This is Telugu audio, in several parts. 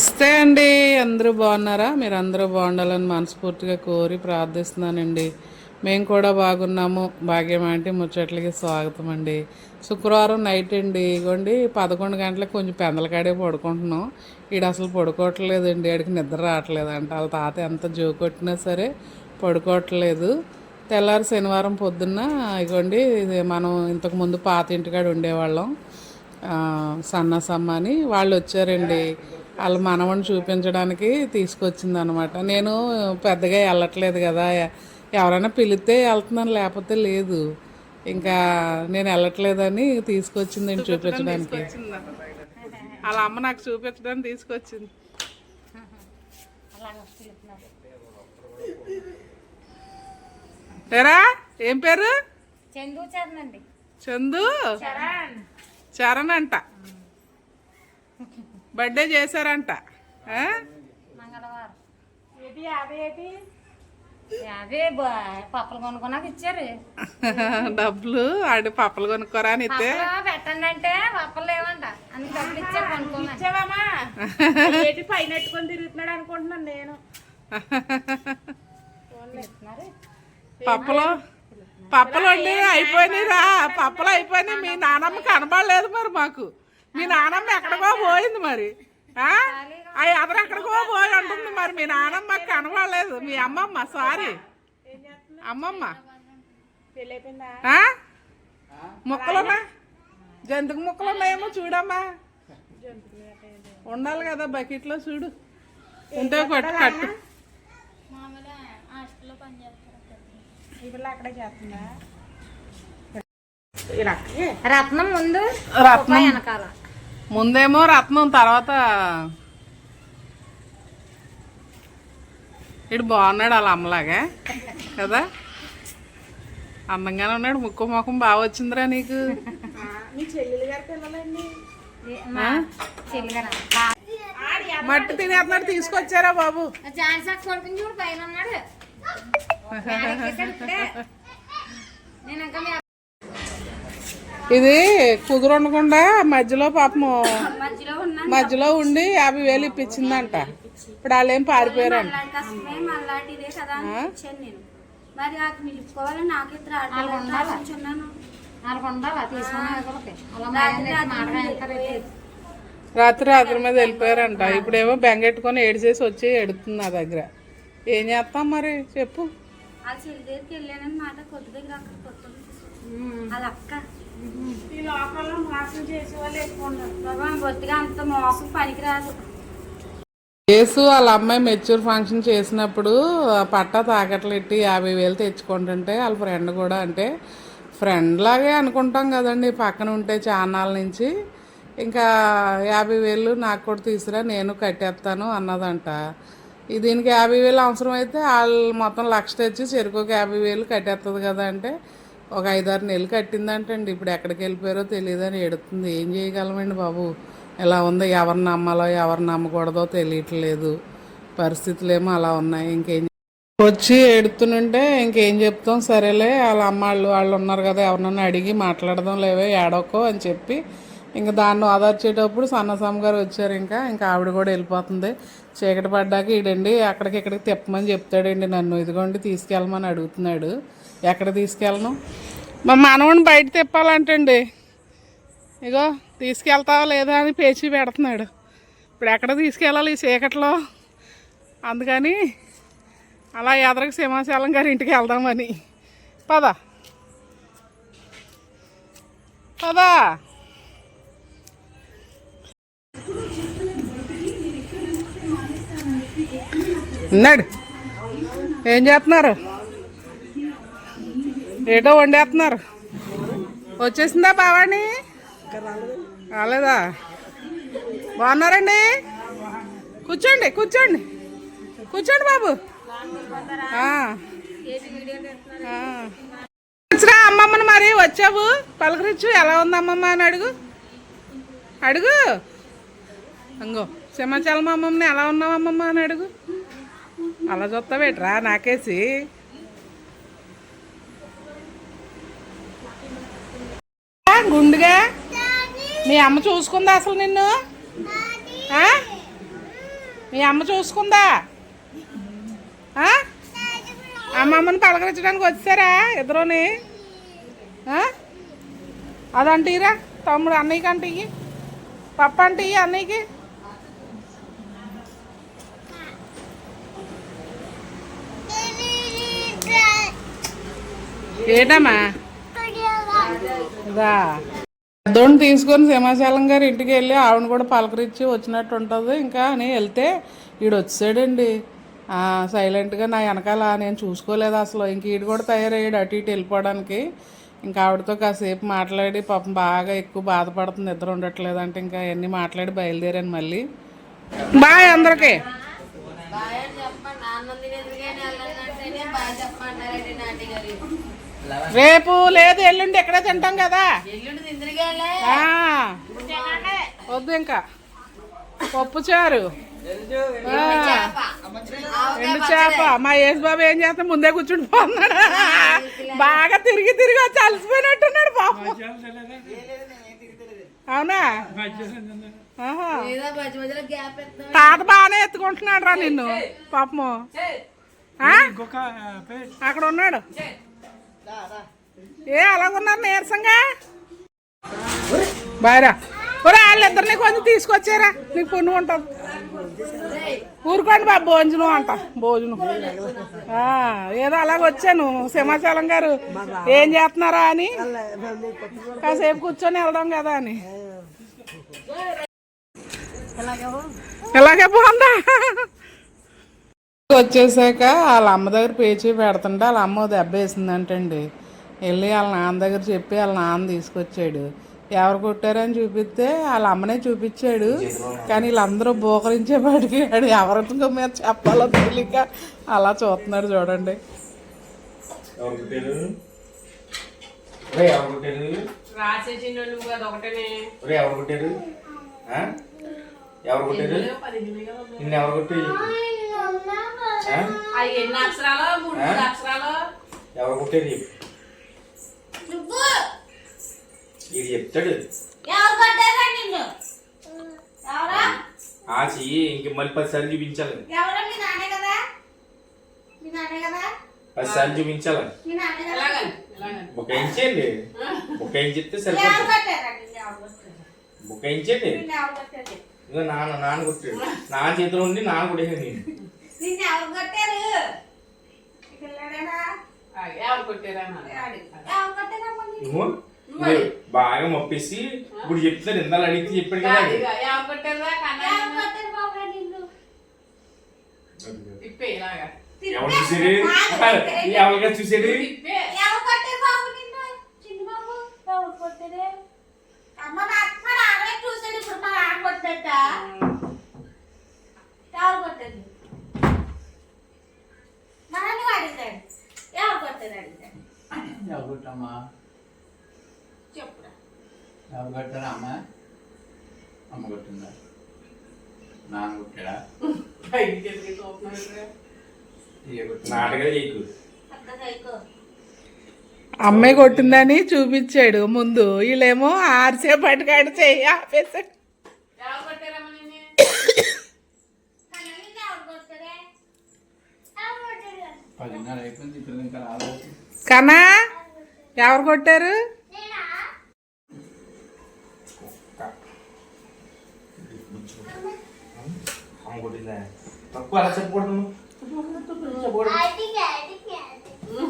నమస్తే అండి. అందరూ బాగున్నారా? మీరు అందరూ బాగుండాలని మనస్ఫూర్తిగా కోరి ప్రార్థిస్తున్నానండి. మేము కూడా బాగున్నాము. భాగ్యం అంటే ముచ్చట్లకి స్వాగతం అండి. శుక్రవారం నైట్ అండి. ఇగోండి పదకొండు గంటలకు కొంచెం పెందలకాడే పడుకుంటున్నాం. ఈడు అసలు పడుకోవట్లేదండి. ఆడికి నిద్ర రావట్లేదు అంట వాళ్ళ తాత ఎంత జోకొట్టినా సరే పడుకోవట్లేదు. తెల్లారి శనివారం పొద్దున్న ఇగోండి ఇది మనం ఇంతకుముందు పాత ఇంటికాడ ఉండేవాళ్ళం. ఆ, సన్నసమ్మ అని వాళ్ళు వచ్చారండి. వాళ్ళ మనవని చూపించడానికి తీసుకొచ్చింది అనమాట నేను పెద్దగా వెళ్ళట్లేదు కదా. ఎవరైనా పిలిస్తే వెళ్తున్నాను లేకపోతే లేదు. ఇంకా నేను వెళ్ళట్లేదని తీసుకొచ్చిందండి చూపించడానికి. వాళ్ళ అమ్మ నాకు చూపించడానికి తీసుకొచ్చింది. ఏరా ఏం పేరు? చందు చరణండి చందు? చరణ్ అంట. బర్త్డే చేశారంట. ఆ? మంగళవారం. యాభై బ- పప్పులు కొనుక్కున్నాక ఇచ్చారు. డబ్బులు ఆడి పప్పలు కొనుక్కోరా అని ఇస్తే పప్పులు పెట్టండి అంటే పప్పులు లేవంట. అందుకు డబ్బులు ఇచ్చారు పైన ఎట్టుకొని తిరుగుతున్నాడు అనుకుంటున్నాను నేను. పప్పలు పప్పలు అండి అయిపోయినాయిరా. పప్పలు అయిపోయినాయి. మీ నానమ్మ కనబడలేదు మరి మాకు. మీ నానమ్మ ఎక్కడికో పోయింది మరి. ఆ? అవి అతను ఎక్కడికో పోయి ఉంటుంది మరి. మీ నానమ్మ కనబడలేదు మీ అమ్మమ్మ సారీ. అమ్మమ్మ? ముక్కలున్నా? జంతుకు ముక్కలు ఉన్నాయేమో చూడమ్మా. ఉండాలి కదా బకెట్లో చూడు. ఉంటే కొట్టు కట్టు. రత్నం ముందు రత్నం. వెనకాల. ముందేమో రత్నం తర్వాత ఇడు బాగున్నాడు వాళ్ళ అమ్మలాగా కదా? అందంగానే ఉన్నాడు ముక్కు ముఖం బాగా వచ్చిందిరా నీకు. మట్టి తినేస్తున్నాడు తీసుకొచ్చారా బాబు చూడు పైన ఉన్నాడు ఫ్యాన్ ఎక్కేసాడు ఇప్పుడే. నేను ఇంకా ఇది కుదురుండకుండా మధ్యలో పాపము మధ్యలో ఉండి యాభై వేలు ఇప్పించిందంట. ఇప్పుడు వాళ్ళు ఏం పారిపోయారంట రాత్రి రాత్రి మీద వెళ్ళిపోయారంట. ఇప్పుడేమో బెంగెట్టుకొని ఏడిచేసి వచ్చి ఎడుతుంది నా దగ్గర. ఏం చేస్తాం మరి? చెప్పు. వాళ్ళ చెల్లి దగ్గరికి వెళ్ళానని మాట కొద్ది దగ్గర అక్కడ కొత్త వాళ్ళ అక్క. ఈ మోసం చేసే వాళ్ళు ఎక్కువ ఉన్నారు. బొత్తిగా అంత మోసం పనికిరాదు. యేసు వాళ్ళ అమ్మాయి మెచ్యూర్ ఫంక్షన్ చేసినప్పుడు పట్ట పట్టా యాభై వేలు తెచ్చుకుంటుంటే వాళ్ళ ఫ్రెండ్ కూడా అంటే ఫ్రెండ్ లాగే అనుకుంటాం కదండి పక్కన ఉంటే చాన్నాళ్ళ నుంచి. ఇంకా యాభై వేలు నాకు కూడా తీసుకురా నేను కట్టేస్తాను అన్నదంట. దీనికి యాభై వేలు అవసరం అయితే వాళ్ళు మొత్తం లక్ష తెచ్చి చెరుకుకి యాభై వేలు కట్టేస్తుంది కదా అంటే ఒక ఐదారు నెలలు కట్టిందంటండి. ఇప్పుడు ఎక్కడికి వెళ్ళిపోయారో తెలియదని ఎడుతుంది. ఏం చేయగలమండి బాబు? ఎలా ఉందో? ఎవరిని నమ్మాలో ఎవరిని నమ్మకూడదో తెలియట్లేదు. పరిస్థితులు ఏమో అలా ఉన్నాయి. ఇంకేం వచ్చి ఎడుతుంటే ఇంకేం చెప్తాం? సరేలే వాళ్ళ అమ్మాళ్ళు వాళ్ళు ఉన్నారు కదా ఎవరినన్నా అడిగి మాట్లాడదాం లేవే ఏడోకో అని చెప్పి ఇంకా దాన్ని ఓదార్చేటప్పుడు సన్నసమ్మ గారు వచ్చారు ఇంకా. ఇంకా ఆవిడ కూడా వెళ్ళిపోతుంది. చీకటి పడ్డాక ఈడండి అక్కడికి ఇక్కడికి తిప్పమని చెప్తాడండి నన్ను. ఇదిగోండి తీసుకెళ్ళమని అడుగుతున్నాడు. ఎక్కడ తీసుకెళ్ళను? మా మనవని బయట తిప్పాలంటండి. ఇగో తీసుకెళ్తావా లేదా అని పేచి పెడుతున్నాడు. ఇప్పుడు ఎక్కడ తీసుకెళ్ళాలి ఈ చీకట్లో? అందుకని అలా ఎదరకు సింహాచలం గారి ఇంటికి వెళ్దామని. పద. పదా. ఉన్నాడు. ఏం చేస్తున్నారు? ఏటో వండేస్తున్నారు? వచ్చేసిందా బావాణి రాలేదా? బాగున్నారండి? కూర్చోండి కూర్చోండి. కూర్చోండి బాబు. ఆ. అమ్మమ్మను అమ్మమ్మని మరి వచ్చావు? పలకరించు ఎలా ఉంది అమ్మమ్మ అని అడుగు. అడుగు. అంగో సింహాచలం అమ్మమ్మని ఎలా ఉన్నావు అమ్మమ్మ అని అడుగు. అలా చూస్తావేట్రా నాకేసి. గుండుగా? మీ అమ్మ చూసుకుందా అసలు నిన్ను? మీ అమ్మ చూసుకుందా? అమ్మమ్మని పలకరించడానికి వచ్చారా ఇద్దరుని? అదంటీరా తమ్ముడు అన్నయ్యకి అంటే పప్ప అంటే అన్నయ్యకి. ఏంటమ్మా? ఇదా పెద్దోడిని తీసుకొని సింహాచలం గారి ఇంటికి వెళ్ళి ఆవిడ కూడా పలకరించి వచ్చినట్టు ఉంటుంది. ఇంకా అని వెళ్తే ఈడు వచ్చాడండి. సైలెంట్గా నా వెనకాల నేను చూసుకోలేదు అసలు. ఇంక ఈడు కూడా తయారయ్యాడు అటు ఇటు వెళ్ళిపోవడానికి. ఇంకా ఆవిడతో కాసేపు మాట్లాడి పాపం బాగా ఎక్కువ బాధపడుతుంది. నిద్ర ఉండట్లేదు అంటే ఇంకా అవన్నీ మాట్లాడి బయలుదేరాను మళ్ళీ. బాయ్ అందరికీ. రేపు లేదు ఎల్లుండి ఎక్కడే తింటాం కదా. ఆ. వద్దు ఇంకా. పప్పు చారు. ఆ. ఎండు చేప. మా యేసు బాబు ఏం చేస్తా ముందే కూర్చుని పోతున్నాడు. బాగా తిరిగి తిరిగి వచ్చి అలసిపోయినట్టున్నాడు పాపం. అవునా? ఆహా. తాత బాగానే ఎత్తుకుంటున్నాడు రా నిన్ను పాపము? అక్కడ ఉన్నాడు. ఏ అలాగున్నారు నీరసంగా? బాయరా. ఒరే వాళ్ళిద్దరిని కొంచెం తీసుకొచ్చారా. నీకు పుణ్యం ఉంటుంది. ఊరుకోండి బాబు భోజనం అంట. భోజనం. ఏదో అలాగ వచ్చాను. సింహాచలం గారు ఏం చేస్తున్నారా అని. కాసేపు కూర్చొని వెళ్దాం కదా అని. ఇలాగే బాగుందా? వచ్చేసాక వాళ్ళ అమ్మ దగ్గర పేచీ పెడుతుంటే వాళ్ళ అమ్మ దెబ్బ వేసిందంటండి. వెళ్ళి వాళ్ళ నాన్న దగ్గర చెప్పి వాళ్ళ నాన్న తీసుకొచ్చాడు. ఎవరు కొట్టారని చూపిస్తే వాళ్ళ అమ్మనే చూపించాడు. కానీ వీళ్ళందరూ బోకరించేపాటికి వాడు ఎవరితో మీద చెప్పాలో తెలియక అలా చూస్తున్నాడు చూడండి. ఎవరు పుట్టారు ఒరే ఎవరు పుట్టారు రాసే చిన్న నువ్వు ఒకటేనే. ఎవరు పుట్టారు నిన్ను ఎవరు కొట్టి అవి ఎన్ని అక్షరాలు? మూడు మూడు అక్షరాలు? ఎవరు నువ్వు. ఇది చెప్తాడు. ఎవరు కొట్టారా నిన్ను? ఎవరా? ఆ చెయ్యి ఇంక మళ్ళీ పదిసార్లు చూపించాలి. పదిసార్లు చూపించాలి. ఒక ఇంచేయండి ఒక ఇంచ్ చెప్తే ఎవరు సరిపోతుంది. కొట్టారా నిన్ను ఎవరు కొట్టారు? ఒక ఇదిగో నాన్న నాన్న కొట్టాడు. నాన్న చేతిలో ఉండి నాన్న కొట్టేసాను నేను. నిన్ను ఎవరు కొట్టారు? ఎవరు బాగా మొప్పేసి ఇప్పుడు చెప్తారు ఇందాలు అడిగితే చెప్పాడు కదా అది, ఎవరు కొట్టారా కన్నా ఎవరు కొట్టారు బాబురా నిన్ను? తిప్పే ఇలాగా. ఎవరు చూసాడు ఎవరిగా చూసాడు తిప్పే. ఎవరు కొట్టారు బాబు నిన్ను? చిన్న బాబు, ఎవరు కొట్టారు? అమ్మ చూశాడు ఇప్పుడు మా నాన్న కొట్టాడట. ఎవరు కొట్టారు? మా నాన్న అడిగాడు. ఎవరు కొట్టారు అడిగాడు. ఎవరుట్టమ్మా చెప్పురా. ఎవరు కొట్టారా అమ్మ అమ్మ కొట్టిందా నాన్న కొట్టాడా? నాటకాలు చేయకు సైకో. అమ్మాయి కొట్టిందని చూపించాడు. ముందు వీళ్ళేమో చెయ్యి ఎవరు కొట్టారమ్మా నిన్ను కానీ ఎవరు కొట్టారే? ఎవరు కొట్టారు? పదిన్నర అయిపోయింది ఇప్పుడు ఇంకా రాలేదు కన్నా ఎవరు కొట్టారు నేనా? అమ్మ కొట్టిందా తక్కువ అలా చెప్పకూడదు చెప్పకూడదు అడిగా, అడిగా, అడిగా.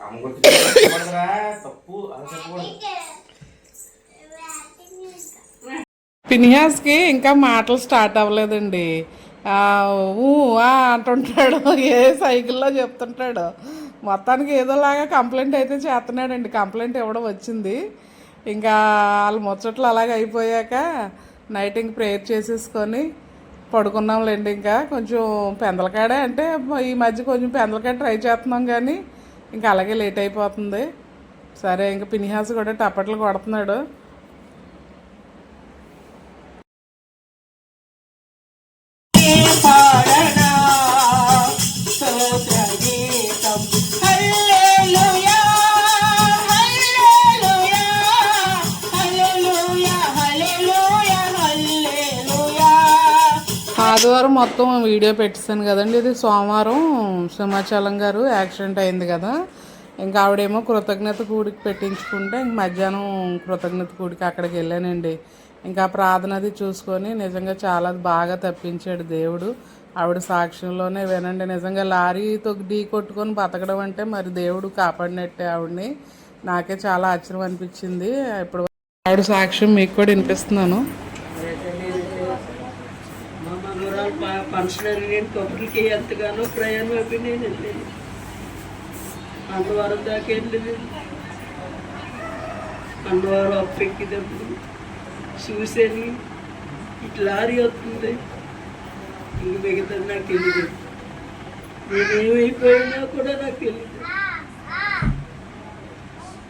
అమ్మ కొట్టిందా చెప్పకూడదురా తప్పు అలా చెప్పకూడదు అడిగా. అడిగా. పినియాస్కి ఇంకా మాటలు స్టార్ట్ అవ్వలేదండి. ఊ అంటుంటాడు. ఏ సైకిల్లో చెప్తుంటాడు. మొత్తానికి ఏదోలాగా కంప్లైంట్ అయితే చేస్తున్నాడండి. కంప్లైంట్ ఇవ్వడం వచ్చింది. ఇంకా వాళ్ళ ముచ్చట్లు అలాగే అయిపోయాక నైట్ ఇంక ప్రేయర్ చేసేసుకొని పడుకున్నాంలేండి ఇంకా. కొంచెం పెందలకాడే అంటే ఈ మధ్య కొంచెం పెందలకాడ ట్రై చేస్తున్నాం కానీ ఇంకా అలాగే లేట్ అయిపోతుంది. సరే ఇంకా పినిహాస్ కూడా టప్పట్లు కొడుతున్నాడు. ఆదివారం మొత్తం వీడియో పెట్టేశాను కదండి. ఇది సోమవారం సింహాచలం గారు యాక్సిడెంట్ అయింది కదా. ఇంకా ఆవిడేమో కృతజ్ఞత కూడికి పెట్టించుకుంటే ఇంక మధ్యాహ్నం కృతజ్ఞత కూడికి అక్కడికి వెళ్ళానండి. ఇంకా ప్రార్థనది చూసుకొని నిజంగా చాలా బాగా తప్పించాడు దేవుడు. ఆవిడ సాక్ష్యంలోనే వినండి. నిజంగా లారీతో ఢీ కొట్టుకొని బతకడం అంటే మరి దేవుడు కాపాడినట్టే ఆవిడని. నాకే చాలా ఆశ్చర్యం అనిపించింది. ఇప్పుడు ఆవిడ సాక్ష్యం మీకు కూడా వినిపిస్తున్నాను. మా మనవరాలు ప- నేను కబుర్లకి ఎంతగానో ప్రయాణం అయిపోయి నేను వెళ్ళాను అన్నవరం దాకా వెళ్ళలేదు అన్నవరం అప్పు చూసేది ఇట్లా లారీ వస్తుంది. ఇంక మిగతా నాకు తెలియదు నేనేమైపోయినా కూడా నాకు తెలియదు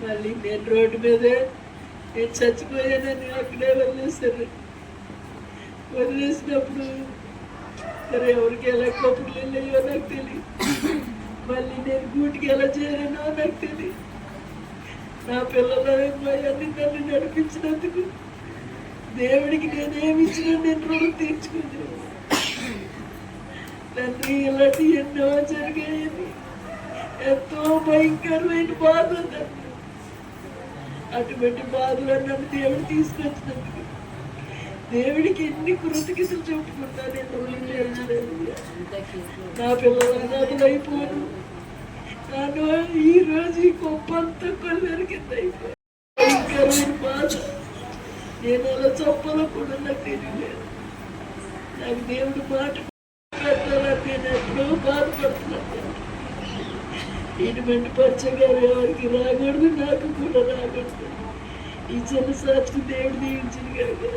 మళ్ళీ నేను రోడ్డు మీదే నేను చచ్చిపోయానని అక్కడే వదిలేశాను వదిలేసినప్పుడు సరే ఎవరికి ఎలా కప్పులు వెళ్ళాయో నాకు తెలియదు మళ్ళీ నేను గూటికి ఎలా చేరానో నాకు తెలియదు నా పిల్లల అన్ని నన్ను నడిపించినందుకు దేవుడికి నేనేమి ఇచ్చినా నేను రుణం తీర్చుకున్నాను తండ్రి ఇలాంటి ఎన్నో జరిగాయని ఎంతో భయంకరమైన బాధ అటువంటి బాధలు నన్ను దేవుడు తీసుకొచ్చినందుకు దేవుడికి ఎన్ని కృతజ్ఞతలు చెప్పుకుంటా నేను వదిలేయలేదు. నా పిల్లలు అనాథలు అయిపోను నన్ను ఈ రోజు ఈ గొప్పంతా కొల్లరి కింద భయంకరమైన బాధ. నేను అలా చెప్పాలో కూడా నాకు తెలియలేదు. నాకు దేవుడు మాట పెట్టాలని నేను ఎప్పుడో బాధపడుతున్నాను. ఇటువంటి పచ్చగారు ఎవరికి రాకూడదు నాకు కూడా రాకూడదు. ఈ చిన్న సాక్షి దేవుడు దీవించింది కదా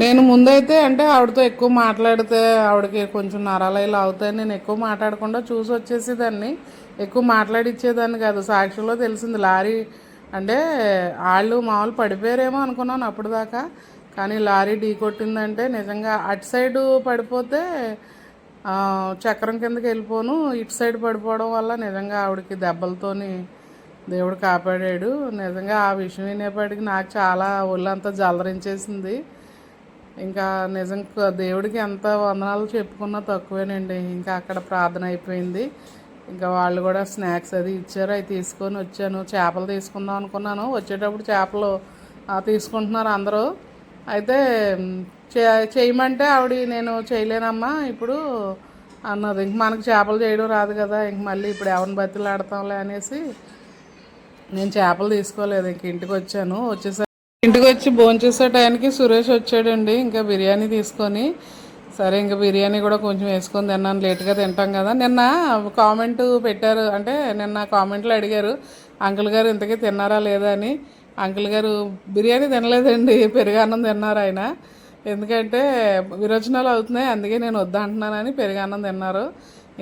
నేను ముందైతే అంటే ఆవిడతో ఎక్కువ మాట్లాడితే ఆవిడకి కొంచెం నరాలు ఇలా అవుతాయి నేను ఎక్కువ మాట్లాడకుండా చూసి వచ్చేసేదాన్ని. ఎక్కువ మాట్లాడిచ్చేదాన్ని కాదు. సాక్షిలో తెలిసింది లారీ అంటే వాళ్ళు మామూలు పడిపోయారేమో అనుకున్నాను అప్పుడు దాకా కానీ లారీ ఢీ కొట్టిందంటే నిజంగా అటు సైడు పడిపోతే చక్రం కిందకి వెళ్ళిపోను. ఇటు సైడ్ పడిపోవడం వల్ల నిజంగా ఆవిడకి దెబ్బలతోని దేవుడు కాపాడాడు. నిజంగా ఆ విషయం వినేపాటికి నాకు చాలా ఒళ్ళంతా జలరించేసింది ఇంకా నిజం దేవుడికి ఎంత వందనాలు చెప్పుకున్నా తక్కువేనండి. ఇంకా అక్కడ ప్రార్థన అయిపోయింది. ఇంకా వాళ్ళు కూడా స్నాక్స్ అది ఇచ్చారు. అవి తీసుకొని వచ్చాను. చేపలు తీసుకుందాం అనుకున్నాను. వచ్చేటప్పుడు చేపలు తీసుకుంటున్నారు అందరూ. అయితే చే చేయమంటే ఆవిడ నేను చేయలేనమ్మా ఇప్పుడు అన్నది. ఇంక మనకు చేపలు చేయడం రాదు కదా. ఇంక మళ్ళీ ఇప్పుడు ఎవరిని బతిలాడతాంలే అనేసి నేను చేపలు తీసుకోలేదు. ఇంక ఇంటికి వచ్చాను. వచ్చేసరికి ఇంటికి వచ్చి భోంచేసే టైంకి సురేష్ వచ్చాడండి ఇంకా బిర్యానీ తీసుకొని. సరే ఇంకా బిర్యానీ కూడా కొంచెం వేసుకొని తిన్నాను లేట్గా తింటాం కదా. నిన్న కామెంట్ పెట్టారు అంటే నిన్న కామెంట్లో అడిగారు అంకుల్ గారు ఇంతకీ తిన్నారా లేదా అని. అంకుల్ గారు బిర్యానీ తినలేదండి పెరుగన్నం తిన్నారు ఆయన. ఎందుకంటే విరోచనాలు అవుతున్నాయి అందుకే నేను వద్దంటున్నానని పెరుగన్నం తిన్నారు.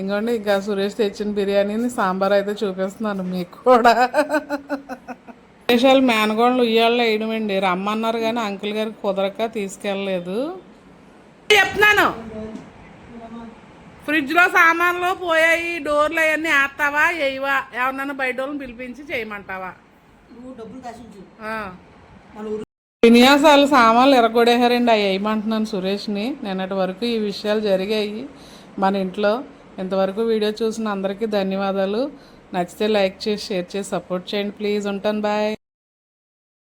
ఇంకోండి ఇంకా సురేష్ తెచ్చిన బిర్యానీని సాంబార్ అయితే చూపిస్తున్నాను మీకు కూడా. విశేషాలు మేనగోళ్ళు ఉయ్యాళ్ళు వేయడమండి. రమ్మన్నారు కానీ అంకుల్ గారికి కుదరక తీసుకెళ్ళలేదు. చెప్తున్నాను. ఫ్రిడ్జ్లో సామాన్లు పోయాయి డోర్లు అవన్నీ వేస్తావా వేయవా ఎవరినైనా బయట వాళ్ళని పిలిపించి చేయమంటావా? ఆ. విన్యాసాలు సామాన్లు ఎరగొడేశారండి అవి వేయమంటున్నాను సురేష్ని. నిన్నటి వరకు ఈ విషయాలు జరిగాయి. మన ఇంట్లో ఇంతవరకు వీడియో చూసిన అందరికీ ధన్యవాదాలు. నచ్చితే లైక్ చేసి షేర్ చేసి సపోర్ట్ చేయండి. ప్లీజ్ ఉంటాను. బాయ్.